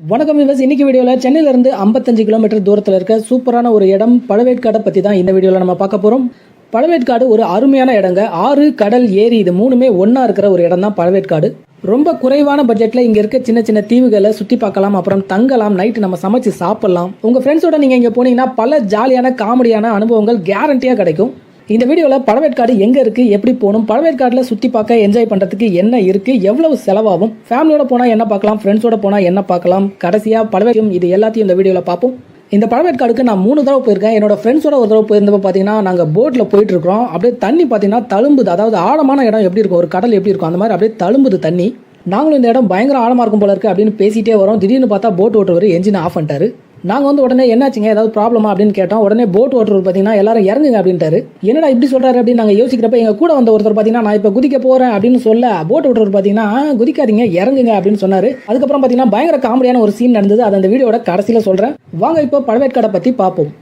வணக்கம் விவஸ் இன்னைக்கு வீடியோவில் சென்னையிலேருந்து ஐம்பத்தஞ்சு கிலோமீட்டர் தூரத்தில் இருக்க சூப்பரான ஒரு இடம் பழவேற்காடை பற்றி தான் இந்த வீடியோவில் நம்ம பார்க்க போகிறோம் பழவேற்காடு ஒரு அருமையான இடங்க. ஆறு கடல் ஏரி இது மூணுமே ஒன்றா இருக்கிற ஒரு இடம் தான் பழவேற்காடு. ரொம்ப குறைவான பட்ஜெட்டில் இங்கே இருக்க சின்ன சின்ன தீவுகளை சுற்றி பார்க்கலாம் அப்புறம் தங்கலாம் நைட்டு நம்ம சமைச்சு சாப்பிட்லாம். உங்கள் ஃப்ரெண்ட்ஸோட நீங்கள் இங்கே போனீங்கன்னா பல ஜாலியான காமெடியான அனுபவங்கள் கேரண்டியாக கிடைக்கும். இந்த வீடியோவில் பழவேற்காடு எங்கே இருக்குது எப்படி போகணும் பழவேற்காட்டில் சுற்றி பார்க்க என்ஜாய் பண்ணுறதுக்கு என்ன இருக்குது எவ்வளவு செலவாகும் ஃபேமிலியோட போனால் என்ன பார்க்கலாம் ஃப்ரெண்ட்ஸோட போனால் என்ன பார்க்கலாம் கடைசியாக பழவேற்கும் இது எல்லாத்தையும் இந்த வீடியோவில் பார்ப்போம். இந்த பழவேற்காடுக்கு நான் மூணு தடவை போயிருக்கேன். என்னோட ஃப்ரெண்ட்ஸோட ஒரு தடவை போயிருந்தப்போ பார்த்தீங்கன்னா நாங்கள் போட்டில் போயிட்டு இருக்கிறோம். அப்படியே தண்ணி பார்த்தீங்கன்னா தழும்புது. அதாவது ஆழமான இடம் எப்படி இருக்கும் ஒரு கடல் எப்படி இருக்கும் அந்த மாதிரி அப்படியே தழும்புது தண்ணி. நாங்களும் இந்த இடம் பயங்கர ஆழமாக இருக்கும் போல இருக்குது அப்படின்னு பேசிகிட்டே வரோம். திடீர்னு பார்த்தா போட் ஓட்டுறவர் என்ஜின் ஆஃப் பண்ணிட்டாரு. நாங்கள் வந்து உடனே என்னாச்சுங்க? ஏதாவது ப்ராப்ளமா அப்படின்னு கேட்டோம். உடனே போட் ஓட்டுறவர் பார்த்தீங்கன்னா எல்லாரும் இறங்குங்க அப்படின்ட்டாரு. என்னடா இப்படி சொல்கிறாரு அப்படின்னு நாங்கள் யோசிக்கிறப்ப எங்கள் கூட வந்த ஒருத்தர் பார்த்தீங்கன்னா நான் இப்போ குதிக்க போகிறேன் அப்படின்னு சொல்ல போட் ஓட்டுறவர் பார்த்தீங்கன்னா குதிக்காதீங்க இறங்குங்க அப்படின்னு சொன்னார். அதுக்கப்புறம் பார்த்தீங்கன்னா பயங்கர காமெடியான ஒரு சீன் நடந்தது. அது அந்த வீடியோட கடைசியில் சொல்கிறேன் வாங்க இப்போ பழவேற்காடை பற்றி பார்ப்போம்.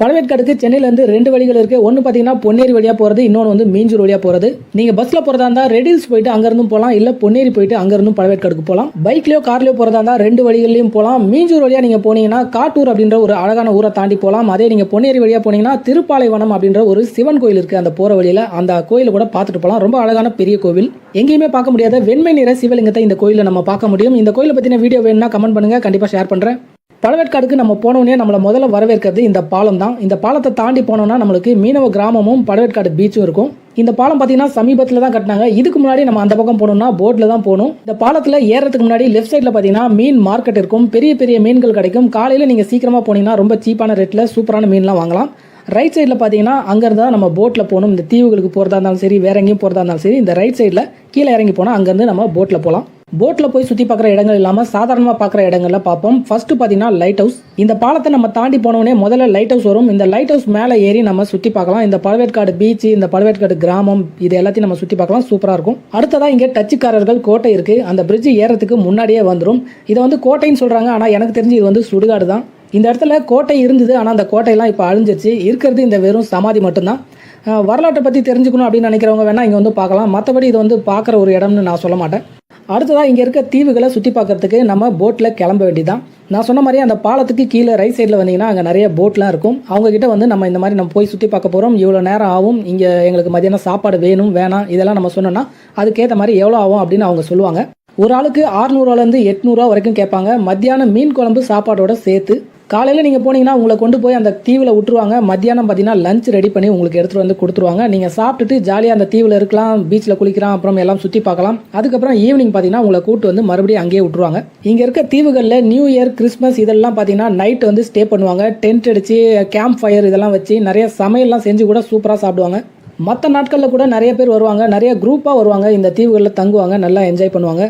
பழவேற்காடுக்கு சென்னையிலேருந்து ரெண்டு வழிகள் இருக்குது ஒன்று பார்த்தீங்கன்னா பொன்னேரி வழியாக போகிறது இன்னொன்று வந்து மீஞ்சூர் வழியாக போகிறது நீங்கள் பஸ்ஸில் போகிறதா இருந்தால் ரெடில்ஸ் போயிட்டு அங்கேருந்தும் போகலாம் இல்லை பொன்னேரி போயிட்டு அங்கேருந்தும் பழவேற்காடுக்கு போகலாம் பைக்லேயோ கார்லேயோ போகிறதா இருந்தால் ரெண்டு வழிகள்லையும் போகலாம் மீஞ்சூர் வழியாக நீங்கள் போனீங்கன்னா காட்டூர் அப்படின்ற ஒரு அழகான ஊரை தாண்டி போகலாம் அதே நீங்கள் பொன்னேரி வழியாக போனீங்கன்னா திருப்பாலைவனம் அப்படின்ற ஒரு சிவன் கோயில் இருக்குது அந்த போகிற வழியில். அந்த கோயிலை கூட பார்த்துட்டு போகலாம் ரொம்ப அழகான பெரிய கோவில். எங்கேயுமே பார்க்க முடியாத வெண்மை நிற சிவலிங்கத்தை இந்த கோயிலில் நம்ம பார்க்க முடியும். இந்த கோயிலை பற்றின வீடியோ வேணும்னா கமெண்ட் பண்ணுங்கள் கண்டிப்பாக ஷேர் பண்ணுறேன் பழவேற்காடுக்கு நம்ம போனோடனே நம்மளை முதல்ல வரவேற்கிறது இந்த பாலம் தான். இந்த பாலத்தை தாண்டி போனோம்னா நம்மளுக்கு மீனவ கிராமமும் பழவேற்காடு பீச்சும் இருக்கும். இந்த பாலம் பார்த்தீங்கன்னா சமீபத்தில் தான் கட்டினாங்க. இதுக்கு முன்னாடி நம்ம அந்த பக்கம் போகணும்னா போட்டில் தான் போகணும் இந்த பாலத்தில் ஏறதுக்கு முன்னாடி லெஃப்ட் சைடில் பார்த்தீங்கன்னா மீன் மார்க்கெட் இருக்கும். பெரிய பெரிய மீன்கள் கிடைக்கும். காலையில் நீங்கள் சீக்கிரமாக போனீங்கன்னா ரொம்ப சீப்பான ரேட்டில் சூப்பரான மீன்லாம் வாங்கலாம். ரைட் சைடில் பார்த்தீங்கன்னா அங்கேருந்து தான் நம்ம போட்டில் போகணும். இந்த தீவுகளுக்கு போகிறதா இருந்தாலும் சரி வேற எங்கேயும் போகிறதா இருந்தாலும் சரி இந்த ரைட் சைடில் கீழே இறங்கி போனால் அங்கேருந்து நம்ம போட்டில் போகலாம். போட்டில் போய் சுற்றி பார்க்குற இடங்கள் இல்லாமல் சாதாரணமாக பார்க்குற இடங்கள்ல பார்ப்போம். ஃபர்ஸ்ட் பார்த்தீங்கன்னா லைட் ஹவுஸ் இந்த பாலத்தை நம்ம தாண்டி போனோடனே முதல்ல லைட் ஹவுஸ் வரும். இந்த லைட் ஹவுஸ் மேலே ஏறி நம்ம சுற்றி பார்க்கலாம். இந்த பழவேற்காடு பீச் இந்த பழவேற்காடு கிராமம் இது எல்லாத்தையும் நம்ம சுற்றி பார்க்கலாம். சூப்பராக இருக்கும். அடுத்ததாக இங்கே டச்சுக்காரர்கள் கோட்டை இருக்குது அந்த பிரிட்ஜ் ஏறதுக்கு முன்னாடியே வந்துடும் இதை வந்து கோட்டைன்னு சொல்கிறாங்க ஆனால் எனக்கு தெரிஞ்சு இது வந்து சுடுகாடு தான். இந்த இடத்துல கோட்டை இருந்தது. ஆனால் அந்த கோட்டையெல்லாம் இப்போ அழிஞ்சிருச்சு. இருக்கிறது இந்த வெறும் சமாதி மட்டும்தான். வரலாற்றை பற்றி தெரிஞ்சுக்கணும் அப்படின்னு நினைக்கிறவங்க வேணால் இங்கே வந்து பார்க்கலாம். மற்றபடி இது வந்து பார்க்குற ஒரு இடம்னு நான் சொல்ல மாட்டேன். அடுத்ததாக இங்கே இருக்க தீவுகளை சுற்றி பார்க்குறதுக்கு நம்ம போட்டில் கிளம்ப வேண்டியதான் நான் சொன்ன மாதிரி அந்த பாலத்துக்கு கீழே ரைட் சைடில் வந்தீங்கன்னா அங்கே நிறைய போட்லாம் இருக்கும். அவங்கக்கிட்ட வந்து நம்ம இந்த மாதிரி நம்ம போய் சுற்றி பார்க்க போகிறோம் இவ்வளோ நேரம் ஆகும். இங்கே எங்களுக்கு மதியானம் சாப்பாடு வேணும் வேணாம். இதெல்லாம் நம்ம சொன்னோன்னா அதுக்கேற்ற மாதிரி எவ்வளோ ஆகும் அப்படின்னு அவங்க சொல்லுவாங்க. ஒரு ஆளுக்கு ஆறுநூறுவாலேருந்து எட்நூறுவா வரைக்கும் கேட்பாங்க. மத்தியானம் மீன் குழம்பு சாப்பாடோட சேர்த்து காலையில் நீங்கள் போனீங்கன்னா உங்களை கொண்டு போய் அந்த தீவில் விட்டுருவாங்க மத்தியானம் பார்த்தீங்கன்னா லஞ்ச் ரெடி பண்ணி உங்களுக்கு எடுத்துகிட்டு வந்து கொடுத்துருவாங்க. நீங்கள் சாப்பிட்டுட்டு ஜாலியாக அந்த தீவில் இருக்கலாம் பீச்சில் குளிக்கலாம் அப்புறம் எல்லாம் சுற்றி பார்க்கலாம். அதுக்கப்புறம் ஈவினிங் பார்த்தீங்கன்னா உங்களை கூட்டு வந்து மறுபடியும் அங்கேயே விட்டுருவாங்க இங்கே இருக்க தீவுகளில் நியூ இயர் கிறிஸ்மஸ் இதெல்லாம் பார்த்தீங்கன்னா நைட் வந்து ஸ்டே பண்ணுவாங்க. டென்ட் அடித்து கேம்ப் ஃபயர் இதெல்லாம் வச்சு நிறைய சமையல்லாம் செஞ்சு கூட சூப்பராக சாப்பிடுவாங்க. மற்ற நாட்களில் கூட நிறைய பேர் வருவாங்க. நிறைய குரூப்பாக வருவாங்க. இந்த தீவுகளில் தங்குவாங்க. நல்லா என்ஜாய் பண்ணுவாங்க.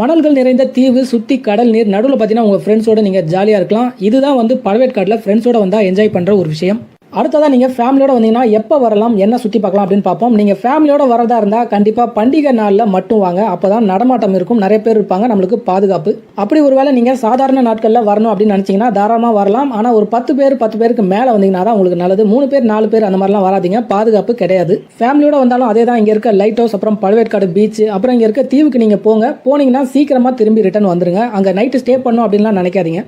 மணல்கள் நிறைந்த தீவு சுற்றி கடல் நீர் நடுவில் பார்த்தீங்கன்னா உங்கள் ஃப்ரெண்ட்ஸோட நீங்கள் ஜாலியாக இருக்கலாம். இதுதான் வந்து பழவேற்காட்டில் ஃப்ரெண்ட்ஸோட வந்தால் என்ஜாய் பண்ணுற ஒரு விஷயம். அடுத்ததாக நீங்கள் ஃபேமிலியோட வந்தீங்கன்னா எப்போ வரலாம் என்ன சுற்றி பார்க்கலாம் அப்படின்னு பார்ப்போம். நீங்கள் ஃபேமிலியோட வரதா இருந்தால் கண்டிப்பாக பண்டிகை நாளில் மட்டும் வாங்க. அப்போ தான் நடமாட்டம் இருக்கும். நிறைய பேர் இருப்பாங்க. நம்மளுக்கு பாதுகாப்பு. அப்படி ஒருவேளை நீங்கள் சாதாரண நாட்களில் வரணும் அப்படின்னு நினச்சிங்கன்னா தாராளமாக வரலாம். ஆனால் ஒரு பத்து பேர் பத்து பேருக்கு மேலே வந்தீங்கன்னா தான் உங்களுக்கு நல்லது. மூணு பேர் நாலு பேர் அந்த மாதிரிலாம் வராதிங்க. பாதுகாப்பு கிடையாது. ஃபேமிலியோட வந்தாலும் அதே தான். இங்கே இருக்க லைட் ஹவுஸ் அப்புறம் பழவேற்காடு பீச் அப்புறம் இங்கே இருக்க தீவுக்கு நீங்கள் போங்க. போனீங்கன்னா சீக்கிரமாக திரும்பி ரிட்டர்ன் வந்துருங்க. அங்கே நைட்டு ஸ்டே பண்ணும் அப்படின்லாம் நினைக்காதீங்க.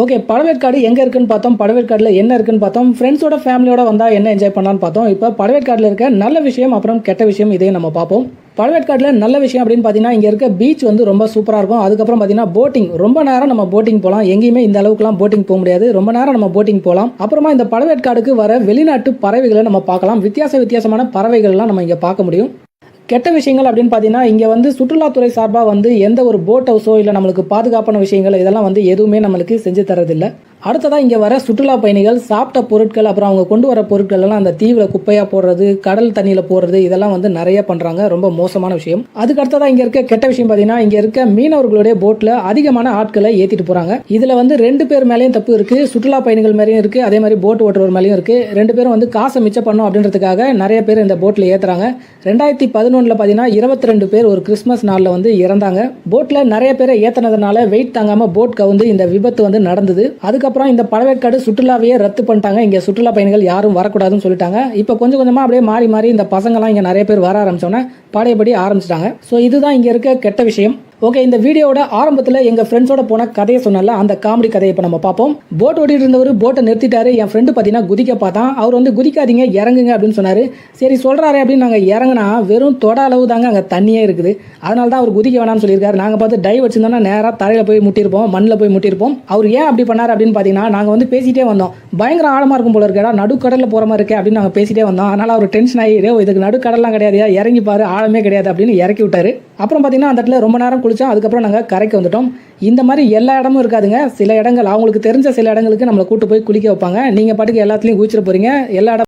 ஓகே பழவேற்காடு எங்கே இருக்குன்னு பார்த்தோம். பழவேற்காடில் என்ன இருக்குன்னு பார்த்தோம். ஃப்ரெண்ட்ஸோட ஃபேமிலியோட வந்தால் என்ன என்ஜாய் பண்ணலான்னு பார்த்தோம். இப்போ பழவேற்காடில் இருக்க நல்ல விஷயம் அப்புறம் கெட்ட விஷயம் இதையும் நம்ம பார்ப்போம். பழவேற்காடில் நல்ல விஷயம் அப்படின்னு பார்த்தீங்கன்னா இங்கே இருக்க பீச் வந்து ரொம்ப சூப்பராக இருக்கும். அதுக்கப்புறம் பார்த்தீங்கன்னா போட்டிங் ரொம்ப நேரம் நம்ம போட்டிங் போகலாம். எங்கேயுமே இந்த அளவுக்குலாம் போட்டிங் போக முடியாது. ரொம்ப நேரம் நம்ம போட்டிங் போகலாம். அப்புறமா இந்த பழவேற்காடுக்கு வர வெளிநாட்டு பறவைகளை நம்ம பார்க்கலாம். வித்தியாச வித்தியாசமான பறவைகள்லாம் நம்ம இங்கே பார்க்க முடியும். கெட்ட விஷயங்கள் அப்படின்னு பார்த்தீங்கன்னா இங்கே வந்து சுற்றுலாத்துறை சார்பாக வந்து எந்த ஒரு போட் ஹவுஸோ இல்லை நம்மளுக்கு பாதுகாப்பான விஷயங்கள் இதெல்லாம் வந்து எதுவுமே நம்மளுக்கு செஞ்சு தரதில்லை அடுத்ததாக இங்கே வர சுற்றுலா பயணிகள் சாப்பிட்ட பொருட்கள் அப்புறம் அவங்க கொண்டு வர பொருட்கள் எல்லாம் அந்த தீவில் குப்பையாக போடுறது கடல் தண்ணியில் போடுறது இதெல்லாம் வந்து நிறைய பண்ணுறாங்க ரொம்ப மோசமான விஷயம். அதுக்கு அடுத்ததாக இங்கே இருக்க கெட்ட விஷயம் பார்த்தீங்கன்னா இங்கே இருக்க மீனவர்களுடைய போட்டில் அதிகமான ஆட்களை ஏற்றிட்டு போகிறாங்க இதில் வந்து ரெண்டு பேர் மேலேயும் தப்பு இருக்குது சுற்றுலா பயணிகள் மேலேயும் இருக்குது அதே மாதிரி போட் ஓட்டுறவர் மேலேயும் இருக்குது ரெண்டு பேரும் வந்து காசை மிச்சம் பண்ணோம் அப்படின்றதுக்காக நிறைய பேர் இந்த போட்டில் ஏற்றுறாங்க ரெண்டாயிரத்தி பதினொன்றில் பார்த்தீங்கன்னா இருபத்தி ரெண்டு பேர் ஒரு கிறிஸ்மஸ் நாளில் வந்து இறந்தாங்க. போட்டில் நிறைய பேரை ஏற்றினதுனால வெயிட் தாங்காமல் போட் கவுந்து இந்த விபத்து வந்து நடந்தது. அதுக்கப்புறம் இந்த பழவேற்காடு சுற்றுலாவையே ரத்து பண்ணிட்டாங்க. இங்கே சுற்றுலா பயணிகள் யாரும் வரக்கூடாதுன்னு சொல்லிட்டாங்க. இப்போ கொஞ்சம் கொஞ்சமாக அப்படியே மாறி மாறி இந்த பசங்களாம் இங்கே நிறைய பேர் வர ஆரம்பித்தோன்னே பழையபடி ஆரம்பிச்சிட்டாங்க. ஸோ இதுதான் இங்கே இருக்க கெட்ட விஷயம். ஓகே இந்த வீடியோவோட ஆரம்பத்தில் எங்கள் ஃப்ரெண்ட்ஸோட போன கதையை சொன்னல அந்த காமெடி கதையை இப்போ நம்ம பார்ப்போம். போட் ஓட்டிட்டு இருந்தவர் போட்டை நிறுத்திட்டாரு. என் ஃப்ரெண்டு பார்த்தீங்கன்னா குதிக்க பார்த்தான். அவர் வந்து குதிக்காதீங்க இறங்குங்க அப்படின்னு சொன்னார். சரி சொல்கிறாரு அப்படின்னு நாங்கள் இறங்குனா வெறும் தொட அளவு தாங்க அங்கே தண்ணியே இருக்குது. அதனால தான் அவர் குதிக்க வேணாம்னு சொல்லியிருக்காரு. நாங்கள் பார்த்து டைவ் வச்சிருந்தோம்னா நேராக தரையில் போய் முட்டியிருப்போம் மண்ணில் போய் முட்டியிருப்போம். அவர் ஏன் அப்படி பண்ணார் அப்படின்னு பார்த்தீங்கன்னா நாங்கள் வந்து பேசிட்டே வந்தோம். பயங்கர ஆழமாக இருக்கும் போல இருக்கடா நடுக்கடலில் போகிற மாதிரி இருக்கே அப்படின்னு நாங்கள் பேசிட்டே வந்தோம். அதனால் அவர் டென்ஷன் ஆகி இதுக்கு நடுக்கடலாம் கிடையாது இறங்கி பாரு ஆழமே கிடையாது அப்படின்னு இறக்கி விட்டாரு. அப்புறம் பார்த்தீங்கன்னா அந்த இடத்துல ரொம்ப நேரம் குளிச்சோம். அதுக்கப்புறம் நாங்கள் கரைக்கு வந்துட்டோம். இந்த மாதிரி எல்லா இடமும் இருக்காதுங்க. சில இடங்கள் அவங்களுக்கு தெரிஞ்ச சில இடங்களுக்கு நம்மளை கூட்டு போய் குளிக்க வைப்பாங்க. நீங்கள் பாட்டுக்கு எல்லாத்துலேயும் குளிச்சிட போகிறீங்க எல்லா இடம்